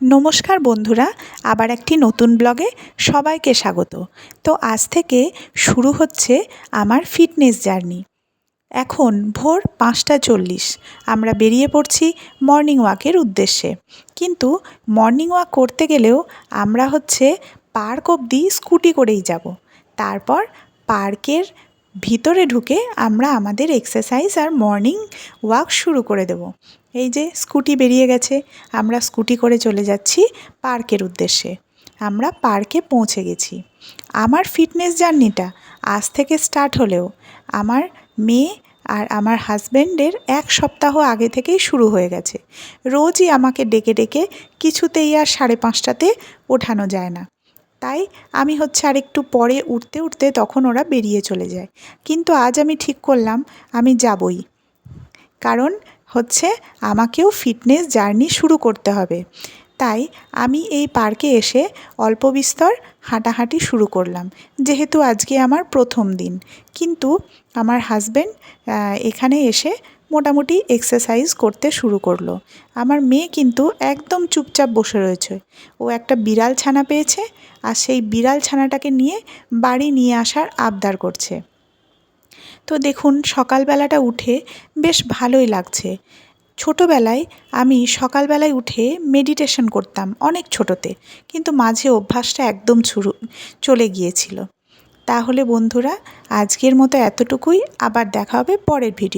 নমস্কার বন্ধুরা, আবার একটি নতুন ব্লগে সবাইকে স্বাগত। তো আজ থেকে শুরু হচ্ছে আমার ফিটনেস জার্নি। এখন ভোর পাঁচটা চল্লিশ, আমরা বেরিয়ে পড়ছি মর্নিং ওয়াকের উদ্দেশ্যে। কিন্তু মর্নিং ওয়াক করতে গেলেও আমরা হচ্ছে পার্ক অবধি স্কুটি করেই যাব। তারপর পার্কের ভিতরে ঢুকে আমরা আমাদের এক্সারসাইজ আর মর্নিং ওয়াক শুরু করে দেব। এই যে স্কুটি বেরিয়ে গেছে, আমরা স্কুটি করে চলে যাচ্ছি পার্কের উদ্দেশ্যে। আমরা পার্কে পৌঁছে গেছি। আমার ফিটনেস জার্নিটা আজ থেকে স্টার্ট হলেও আমার মেয়ে আর আমার হাজব্যান্ডের এক সপ্তাহ আগে থেকেই শুরু হয়ে গেছে। রোজই আমাকে ডেকে ডেকে কিছুতেই আর সাড়ে পাঁচটাতে ওঠানো যায় না। তাই আমি হচ্ছে আর একটু পরে উঠতে উঠতে তখন ওরা বেরিয়ে চলে যায়। কিন্তু আজ আমি ঠিক করলাম, আমি যাবই। কারণ হচ্ছে আমাকেও ফিটনেস জার্নি শুরু করতে হবে। তাই আমি এই পার্কে এসে অল্প বিস্তর হাঁটাহাঁটি শুরু করলাম, যেহেতু আজকে আমার প্রথম দিন। কিন্তু আমার হাজব্যান্ড এখানে এসে মোটামুটি এক্সারসাইজ করতে শুরু করল। আমার মেয়ে কিন্তু একদম চুপচাপ বসে রয়েছে। ও একটা বিড়াল ছানা পেয়েছে আর সেই বিড়াল ছানাটাকে নিয়ে বাড়ি নিয়ে আসার আবদার করছে। তো দেখুন, সকালবেলাটা উঠে বেশ ভালোই লাগছে। ছোটোবেলায় আমি সকালবেলায় উঠে মেডিটেশন করতাম অনেক ছোটোতে, কিন্তু মাঝে অভ্যাসটা একদম শুরু চলে গিয়েছিল। তাহলে বন্ধুরা, আজকের মতো এতটুকুই, আবার দেখা হবে পরের ভিডিও